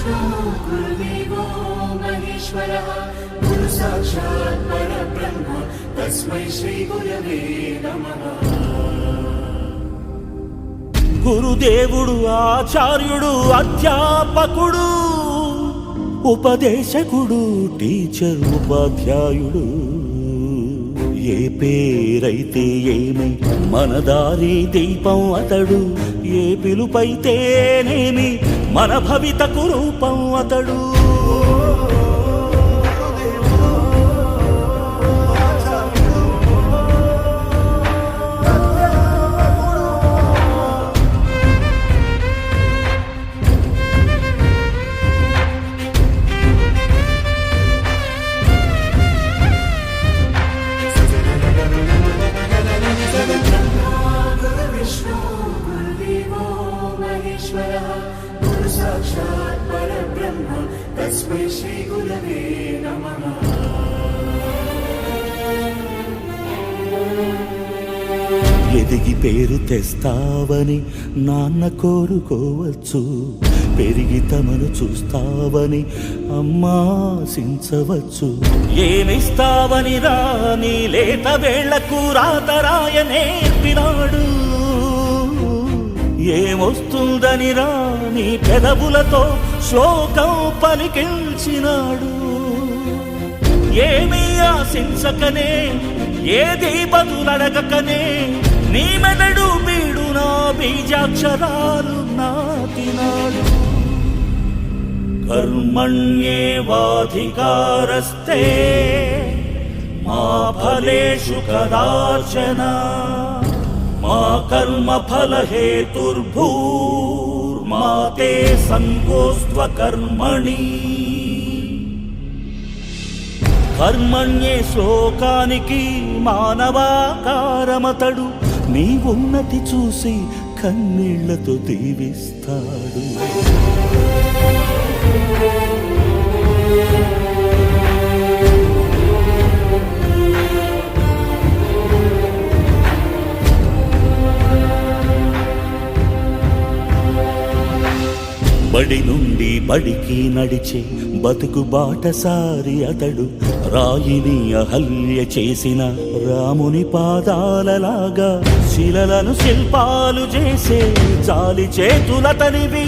गुरुदेवो महेश्वरः गुरु साक्षात् परब्रह्म तस्मै श्रीगुरवे नमः గురుదేవుడు ఆచార్యుడు అధ్యాపకుడు ఉపదేశకుడు టీచర్ ఉపాధ్యాయుడు ఏ పేరైతే ఏమి మన దారి దీపం అతడు ఏ పిలుపైతేనేమి మన భవితకు రూపం అతడు. परब्रह्म तस्मै श्रीगुरवे नमः ఎదిగి పేరు తెస్తావని నాన్న కోరుకోవచ్చు పెరిగి తమను చూస్తావని అమ్మాసించవచ్చు ఏమిస్తావని రాని లేత వేళ్లకు రాతరాయ నేర్పినాడు ఏమొస్తుందని రాని పెదవులతో శ్లోకం పలికించినాడు. ఏమీ ఆశించకనే ఏది బదులడగకనే నీ మెదడు బీడు నా బీజాక్షరాలు నాటినాడు. కర్మణ్యేవాధికారస్తే మా ఫలేషు కదాచన మా కర్మ ఫల హేతుర్భూర్మా తే సంకోస్త్వ కర్మణి కర్మణ్యే శ్లోకానికి మానవాకారమతడు నీ ఉన్నతి చూసి కన్నీళ్ళతో దీవిస్తాడు। బడి నుండి బడికి నడిచే బతుకు బాటసారి అతడు రాయిని అహల్య చేసిన రాముని పాదాలలాగా శిలలను శిల్పాలు చేసే చాలి చేతులతనివి.